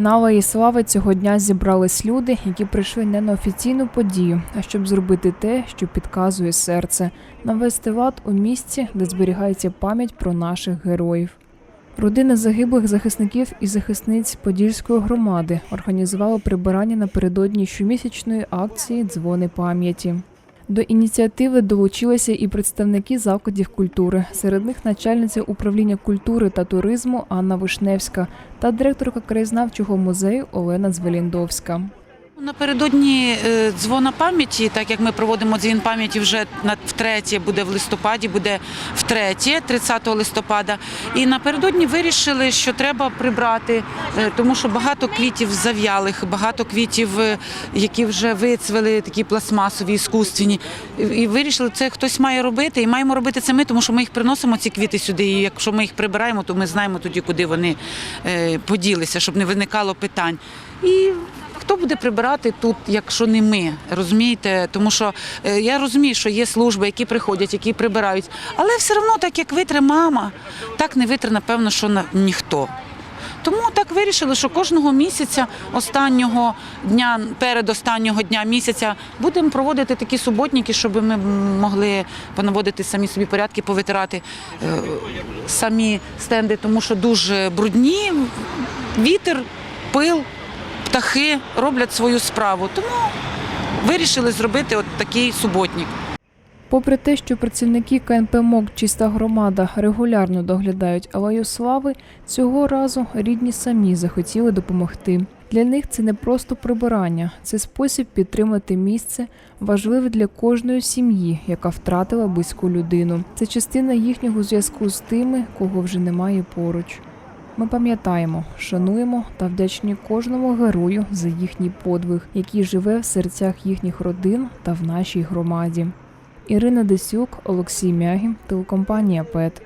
На Алеї Слави цього дня зібрались люди, які прийшли не на офіційну подію, а щоб зробити те, що підказує серце, навести лад у місці, де зберігається пам'ять про наших героїв. Родини загиблих захисників і захисниць Подільської громади організували прибирання напередодні щомісячної акції Дзвони пам'яті. До ініціативи долучилися і представники закладів культури. Серед них начальниця управління культури та туризму Анна Вишневська та директорка краєзнавчого музею Олена Звеліндовська. Напередодні е, дзвона пам'яті, так як ми проводимо дзвін пам'яті вже втретє, буде в листопаді, буде втретє, 30 листопада. І напередодні вирішили, що треба прибрати, е, тому що багато квітів зав'ялих, багато квітів, е, які вже вицвели, такі пластмасові, іскусственні. І- вирішили, це хтось має робити, і маємо робити це ми, тому що ми їх приносимо ці квіти сюди. І якщо ми їх прибираємо, то ми знаємо тоді, куди вони поділися, щоб не виникало питань. І Хто буде прибирати тут, якщо не ми, розумієте? Тому що е, я розумію, що є служби, які приходять, які прибирають. Але все одно, так як витре мама, так не витре, напевно, що на ніхто. Тому так вирішили, що кожного місяця, останнього дня, перед останнього дня місяця, будемо проводити такі суботники, щоб ми могли понаводити самі собі порядки, повитирати е, самі стенди, тому що дуже брудні, вітер, пил птахи роблять свою справу. Тому вирішили зробити от такий суботник. Попри те, що працівники КНП МОК Чиста громада регулярно доглядають алею слави, цього разу рідні самі захотіли допомогти. Для них це не просто прибирання, це спосіб підтримати місце, важливе для кожної сім'ї, яка втратила близьку людину. Це частина їхнього зв'язку з тими, кого вже немає поруч. Ми пам'ятаємо, шануємо та вдячні кожному герою за їхній подвиг, який живе в серцях їхніх родин та в нашій громаді. Ірина Десюк, Олексій Мягін, телекомпанія ПЕТ.